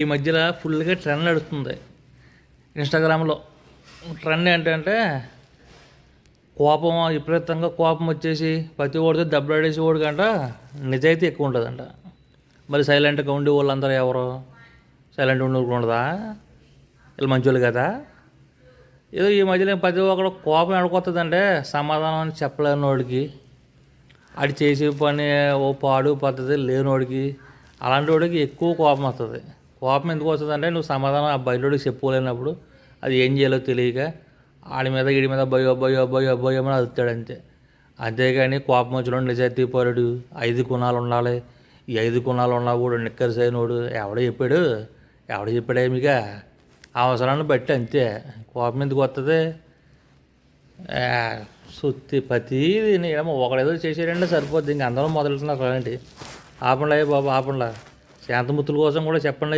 ఈ మధ్యలో ఫుల్గా ట్రెండ్ నడుస్తుంది. ఇన్స్టాగ్రామ్లో. ట్రెండ్ ఏంటంటే కోపం విపరీతంగా కోపం వచ్చేసి ప్రతి ఓడితే దెబ్బలాడేసి ఓడి కంట నిజాయితీ ఎక్కువ ఉంటుందంట. మరి సైలెంట్గా ఉండే వాళ్ళందరూ ఎవరు? సైలెంట్ ఉండి ఉండదా? వీళ్ళు మంచోళ్ళు కదా? ఏదో ఈ మధ్యలో ప్రతి ఒక్కడు కోపం ఎడకొస్తుందంటే సమాధానం అని చెప్పలేని వాడికి. ఆడి చేసే పని ఓ పాడు పద్ధతి లేనివాడికి అలాంటి వాడికి ఎక్కువ కోపం వస్తుంది కోపం ఎందుకు వస్తుంది అంటే నువ్వు సమాధానం ఆ బయలుడికి చెప్పుకోలేనప్పుడు అది ఏం చేయాలో తెలియక ఆడి మీద వీడి మీద భయో భయో భయో భయో అని అదుతాడు అంతే. అంతేగాని కోపం వచ్చిన నిజాయితీ పోరాడు ఐదు గుణాలు ఉండాలి. ఈ ఐదు గుణాలు ఉన్నా కూడా నిక్కరిసైనోడు ఎవడ చెప్పాడు. ఎవడ చెప్పాడే మీక? అవసరాన్ని బట్టి అంతే. కోపం ఎందుకు వస్తుంది సుత్తి ప్రతీది ఏమో ఒకడేదో చేసేటంటే సరిపోద్ది. ఇంక అందరూ మొదలెడుతున్నారు అలాంటి. ఆపండి బాబు ఆపండి శాంతమూర్తుల కోసం కూడా చెప్పండి